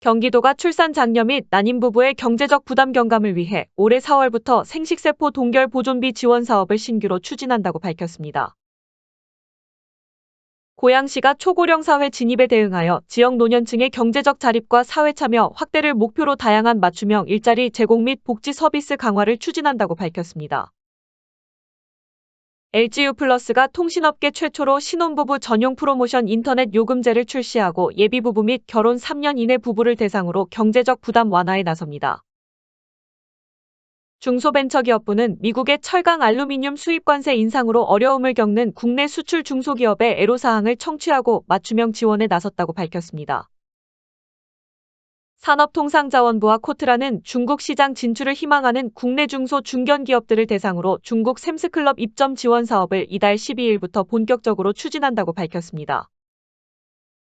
경기도가 출산 장려 및 난임 부부의 경제적 부담 경감을 위해 올해 4월부터 생식세포 동결 보존비 지원 사업을 신규로 추진한다고 밝혔습니다. 고양시가 초고령 사회 진입에 대응하여 지역 노년층의 경제적 자립과 사회 참여 확대를 목표로 다양한 맞춤형 일자리 제공 및 복지 서비스 강화를 추진한다고 밝혔습니다. LGU 플러스가 통신업계 최초로 신혼부부 전용 프로모션 인터넷 요금제를 출시하고 예비부부 및 결혼 3년 이내 부부를 대상으로 경제적 부담 완화에 나섭니다. 중소벤처기업부는 미국의 철강 알루미늄 수입 관세 인상으로 어려움을 겪는 국내 수출 중소기업의 애로사항을 청취하고 맞춤형 지원에 나섰다고 밝혔습니다. 산업통상자원부와 코트라는 중국 시장 진출을 희망하는 국내 중소 중견기업들을 대상으로 중국 샘스클럽 입점 지원 사업을 이달 12일부터 본격적으로 추진한다고 밝혔습니다.